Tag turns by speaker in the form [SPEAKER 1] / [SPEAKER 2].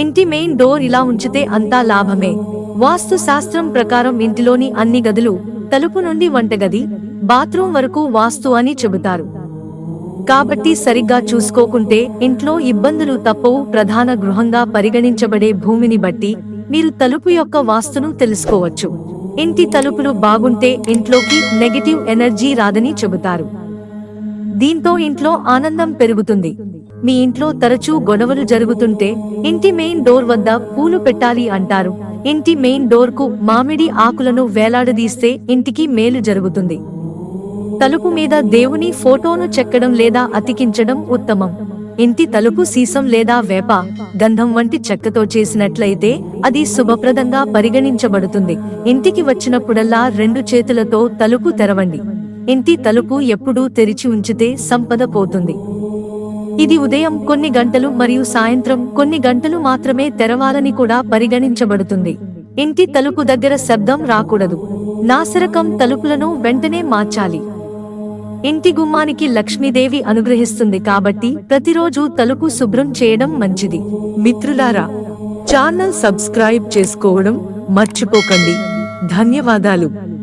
[SPEAKER 1] ఇంటి main door ఇలా ఉంచితే అంతా లాభమే. వాస్తు శాస్త్రం ప్రకారం ఇంటిలోని అన్ని గదులు తలుపు నుండి వంటగది బాత్రూం వరకు వాస్తు అని చెబుతారు. కాబట్టి సరిగ్గా చూసుకోకుంటే ఇంట్లో ఇబ్బందులు తప్పవు ప్రధాన గృహంగా పరిగణించబడే భూమిని బట్టి మీరు తలుపు యొక్క వాస్తును తెలుసుకోవచ్చు. ఇంటి తలుపులు బాగుంటే ఇంట్లోకి నెగటివ్ ఎనర్జీ రాదని చెబుతారు. దీంతో ఇంట్లో ఆనందం పెరుగుతుంది. మీ ఇంట్లో తరచూ గొడవలు జరుగుతుంటే ఇంటి మెయిన్ డోర్ వద్ద పూలు పెట్టాలి అంటారు. ఇంటి మెయిన్ డోర్కు మామిడి ఆకులను వేలాడదీస్తే ఇంటికి మేలు జరుగుతుంది. తలుపు మీద దేవుని ఫోటోను చెక్కడం లేదా అతికించడం ఉత్తమం. ఇంటి తలుపు సీసం లేదా వేప గంధం వంటి చెక్కతో చేసినట్లయితే అది శుభప్రదంగా పరిగణించబడుతుంది. ఇంటికి వచ్చినప్పుడల్లా రెండు చేతులతో తలుపు తెరవండి. ఇంటి తలుపు ఎప్పుడూ తెరిచి ఉంచితే సంపద పోతుంది. ఇది ఉదయం కొన్ని గంటలు మరియు సాయంత్రం కొన్ని గంటలు మాత్రమే తెరవాలని కూడా పరిగణించబడుతుంది. ఇంటి తలుపు దగ్గర శబ్దం రాకూడదు. నాసిరకం తలుపులను వెంటనే మార్చాలి. ఇంటి గుమ్మానికి లక్ష్మీదేవి అనుగ్రహిస్తుంది కాబట్టి ప్రతిరోజు తలుపు శుభ్రం చేయడం మంచిది.
[SPEAKER 2] మిత్రులారా ఛానల్ సబ్స్క్రైబ్ చేసుకోవడం మర్చిపోకండి. ధన్యవాదాలు.